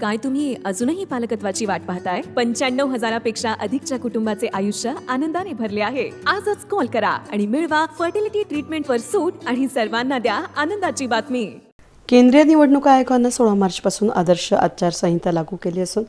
काय तुम्ही अजूनही पालकत्वाची वाट पाहताय? पंच्याण्णव हजारापेक्षा अधिकच्या कुटुंबाचे आयुष्य आनंदाने भरले आहे. आजच कॉल करा आणि मिळवा फर्टिलिटी ट्रीटमेंटवर सूट आणि सर्वांना द्या आनंदाची बातमी. केंद्रीय निवडणूक आयोगानं सोळा मार्चपासून आदर्श आचारसंहिता लागू केली असून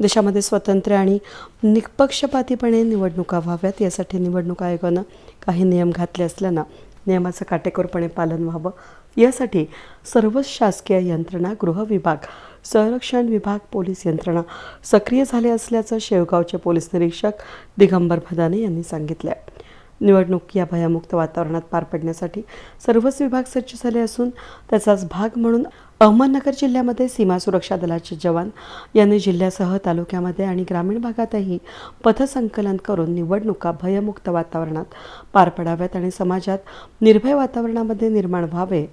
देशामध्ये स्वतंत्र आणि निष्पक्षपातीपणे निवडणुका व्हाव्यात. यासाठी निवडणूक आयोगानं काही नियम घातले असल्यानं नियमाचं काटेकोरपणे पालन व्हावं. यासाठी सर्वच शासकीय यंत्रणा गृह विभाग संरक्षण विभाग पोलीस यंत्रणा सक्रिय झाले असल्याचं शेवगावचे पोलीस निरीक्षक दिगंबर भदाने यांनी सांगितलं आहे निवडणूक या भयमुक्त वातावरणात पार पडण्यासाठी सर्वच विभाग सज्ज झाले असून त्याचाच भाग म्हणून अहमदनगर जिल्ह्यामध्ये सीमा सुरक्षा दलाचे जवान यांनी जिल्ह्यासह तालुक्यामध्ये आणि ग्रामीण भागातही पथसंकलन करून निवडणुका भयमुक्त वातावरणात पार पडाव्यात आणि समाजात निर्भय वातावरणामध्ये निर्माण व्हावे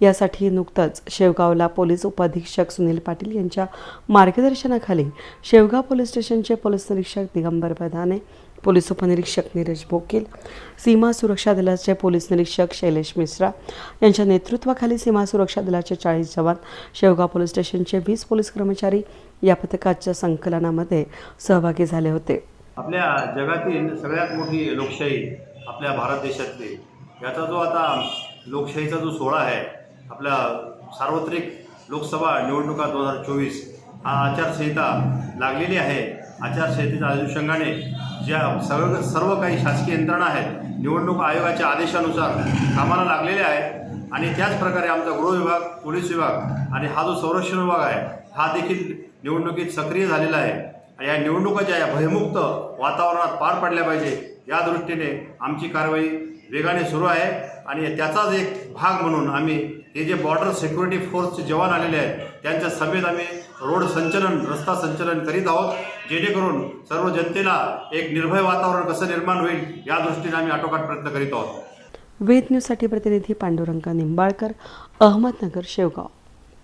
यासाठी नुकतंच शेवगावला पोलीस उपअधीक्षक सुनील पाटील यांच्या मार्गदर्शनाखाली शेवगाव पोलीस स्टेशनचे पोलीस निरीक्षक दिगंबर बधाने पोलीस उपनिरीक्षक नीरज बोकील सीमा सुरक्षा दलाचे पोलीस निरीक्षक शैलेश मिश्रा यांच्या नेतृत्वाखाली सीमा सुरक्षा दलाचे चाळीस जवान शेवगाव पोलीस स्टेशनचे वीस पोलीस कर्मचारी या पथकाच्या संकलनामध्ये सहभागी झाले होते. आपल्या जगातील सगळ्यात मोठी लोकशाही आपल्या भारत देशातली. याचा जो आता लोकशाहीचा जो सोहळा आहे आपल्या सार्वत्रिक लोकसभा निवडणुका दोन हजार चोवीस आचारसंहिता लागलेली आहे. आचारसंहितेच्या अनुषंगाने ज्या सर्व सर्व काही शासकीय यंत्रणा आहेत निवडणूक आयोगाच्या आदेशानुसार कामाला लागलेले आहेत आणि त्याचप्रकारे आमचा गृह विभाग पोलीस विभाग आणि हा जो संरक्षण विभाग आहे हा देखील निवडणुकीत सक्रिय झालेला आहे. आणि या निवडणुकाच्या या भयमुक्त वातावरणात पार पडल्या पाहिजे या दृष्टीने आमची कारवाई वेगाने सुरू आहे. आणि त्याचाच एक भाग म्हणून आम्ही हे जे बॉर्डर सिक्युरिटी फोर्सचे जवान आलेले आहेत त्यांच्या सभेत आम्ही रोड संचलन रस्ता संचलन करीत आहोत जेणेकरून सर्व जनतेला एक निर्भय वातावरण कसं निर्माण होईल या दृष्टीने आम्ही आटोकाट प्रयत्न करीत आहोत. वेद न्यूजसाठी प्रतिनिधी पांडुरंग निंबाळकर अहमदनगर शेवगाव.